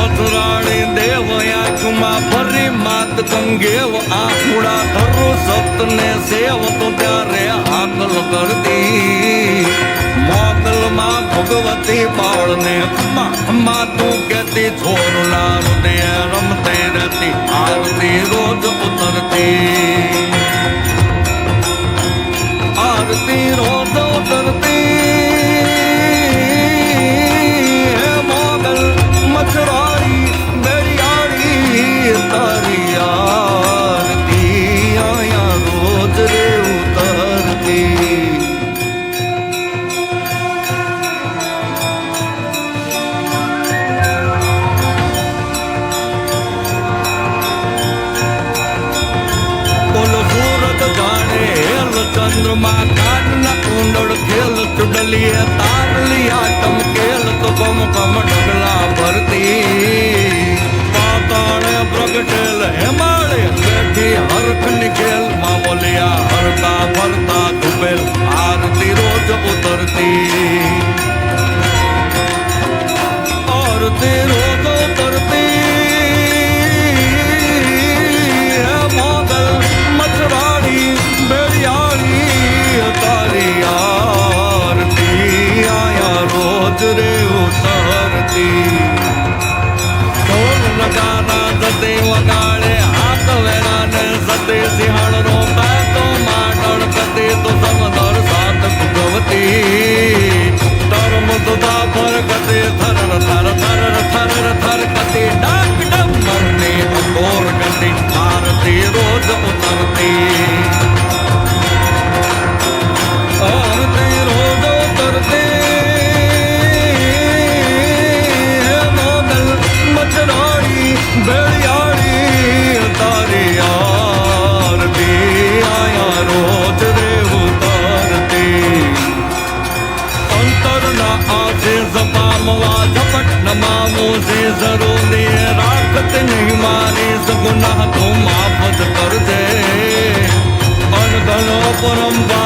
મથુરાણી દેવ આંખમાં ભરી માત ગંગેવ આખુડા ધરું સતને સેવ તો ત્યારે આકલ કરતી. મોકલમાં ભગવતી પાળને માં તું કેતી છોર લાલ ને રમતે ચંદ્રમા કાનના કુંડળ ખેલ ચુડલીએ તારલી આટમ કેલ તો કમ કમ ડગલા ભરતી પાતાળે પ્રગટેલ હેમાળે બેઠી હરખ નિખેલમાં બોલ્યા હરતા ફરતા ડૂબેલ આરતી રોજ ઉતરતી આરતી પામવા ઝપટ નમામો છે જરૂરી રાખત નહીં મારી સગુના તો માફત કરજે. અનગણો પરંપર